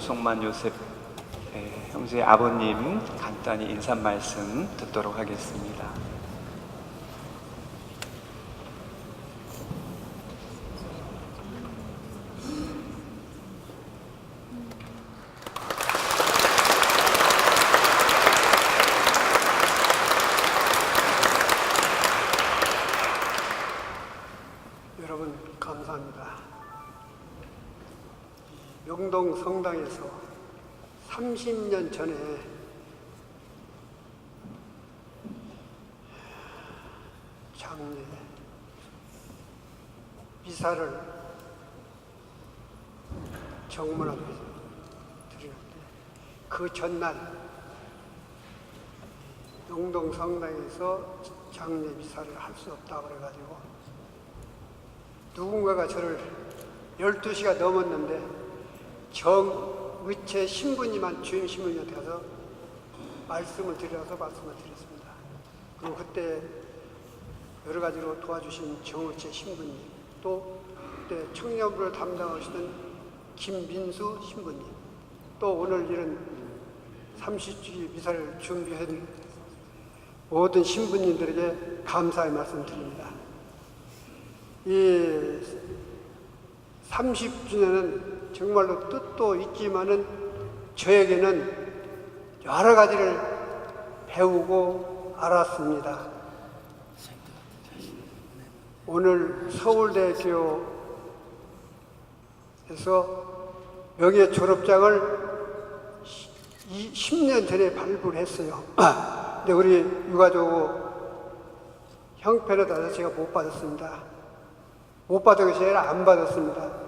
조만 요셉 예, 형제의 아버님 간단히 인사 말씀 듣도록 하겠습니다. 여러분 감사합니다. 명동 성당에서 30년 전에 장례 미사를 정문 앞에서 드리는데 그 전날 명동 성당에서 장례 미사를 할 수 없다고 그래가지고 누군가가 저를 12시가 넘었는데 정의체 신부님한 주임 신부님한테 가서 말씀을 드려서 말씀을 드렸습니다. 그리고 그때 여러 가지로 도와주신 정의체 신부님 또 그때 청년부를 담당하시던 김민수 신부님 또 오늘 이런 30주기 미사를 준비한 모든 신부님들에게 감사의 말씀 드립니다. 이 30주년은 정말로 뜻도 있지만은 저에게는 여러 가지를 배우고 알았습니다. 오늘 서울대학교에서 명예 졸업장을 10년 전에 발부했어요. 근데 우리 유가족 형편에 따라서 제가 못 받았습니다. 못 받은 것이 아니라 안 받았습니다.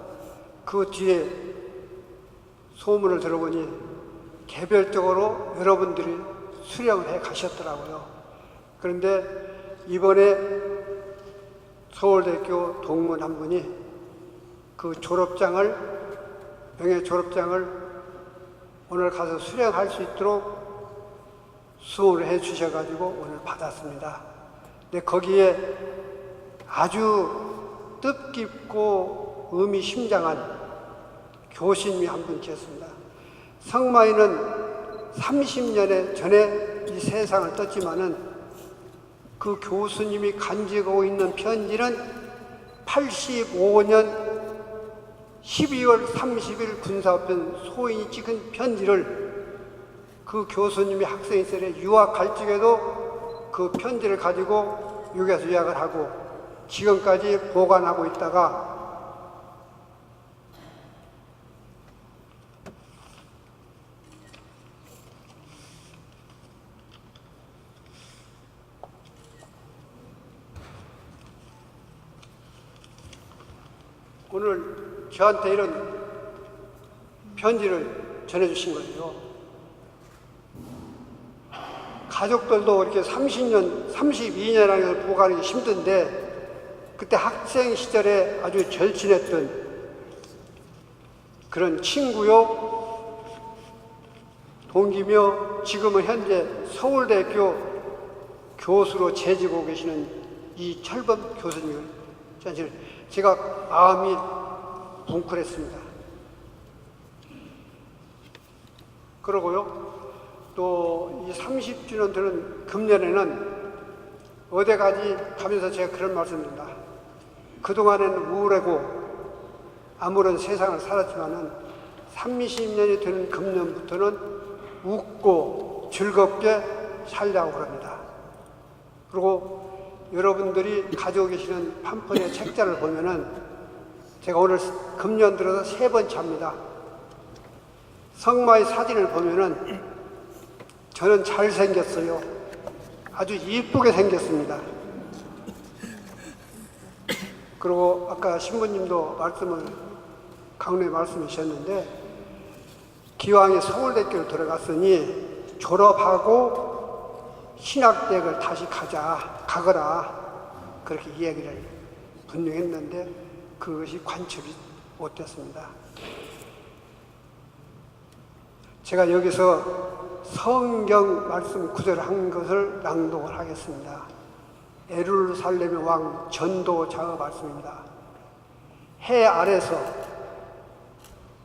그 뒤에 소문을 들어보니 개별적으로 여러분들이 수령을 해 가셨더라고요. 그런데 이번에 서울대학교 동문 한 분이 그 졸업장을, 명예 졸업장을 오늘 가서 수령할 수 있도록 수호를 해 주셔가지고 오늘 받았습니다. 근데 거기에 아주 뜻깊고 의미심장한 교수님이 한 분 계십니다. 성마이는 30년에 전에 이 세상을 떴지만은 그 교수님이 간직하고 있는 편지는 85년 12월 30일 군사편 소인이 찍은 편지를 그 교수님이 학생 시절에 유학 갈 적에도 그 편지를 가지고 여기서 요약을 하고 지금까지 보관하고 있다가 오늘 저한테 이런 편지를 전해주신 거예요. 가족들도 이렇게 30년, 32년을 보관하기 힘든데 그때 학생 시절에 아주 절친했던 그런 친구요, 동기며 지금은 현재 서울대학교 교수로 재직하고 계시는 이 철범 교수님을 제가 마음이 뭉클했습니다. 그러고요, 또 이 30주년 되는 금년에는 어디까지 가면서 제가 그런 말씀드립니다. 그동안에는 우울하고 아무런 세상을 살았지만은 30년이 되는 금년부터는 웃고 즐겁게 살려고 그럽니다. 그리고 여러분들이 가지고 계시는 판폰의 책자를 보면은 제가 오늘 금년 들어서 세 번째 합니다. 성마의 사진을 보면은 저는 잘생겼어요. 아주 이쁘게 생겼습니다. 그리고 아까 신부님도 말씀을 강로에 말씀해 주셨는데 기왕에 서울대학교를 들어갔으니 졸업하고 신학대학을 다시 가자, 가거라. 그렇게 이야기를 분명히 했는데 그것이 관철이 못 됐습니다. 제가 여기서 성경 말씀 구절 한 것을 낭독을 하겠습니다. 에룰살렘의 왕 전도자의 말씀입니다. 해 아래서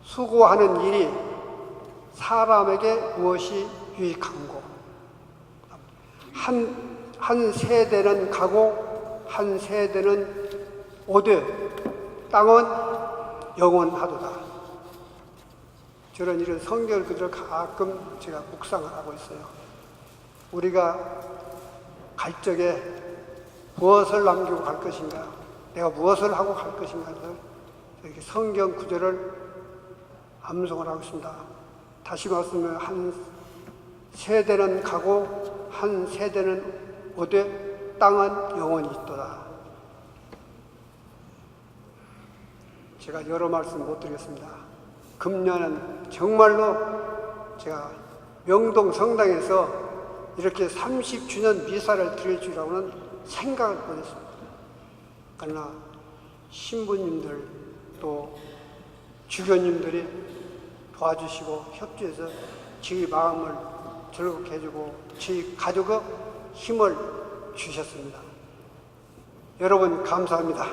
수고하는 일이 사람에게 무엇이 유익한고 한, 한 세대는 가고 한 세대는 오되 땅은 영원하도다. 저런 이런 성경을 그대로 가끔 제가 묵상을 하고 있어요. 우리가 갈 적에 무엇을 남기고 갈 것인가, 내가 무엇을 하고 갈 것인가를 이렇게 성경 구절을 암송을 하고 있습니다. 다시 말씀을 한 세대는 가고 한 세대는 오되 땅은 영원히 있도다. 제가 여러 말씀 못 드리겠습니다. 금년은 정말로 제가 명동 성당에서 이렇게 30주년 미사를 드릴 줄이라고는 생각을 못했습니다. 그러나 신부님들 또 주교님들이 도와주시고 협조해서 저희 마음을 즐겁게 해주고 저희 가족의 힘을 주셨습니다. 여러분 감사합니다.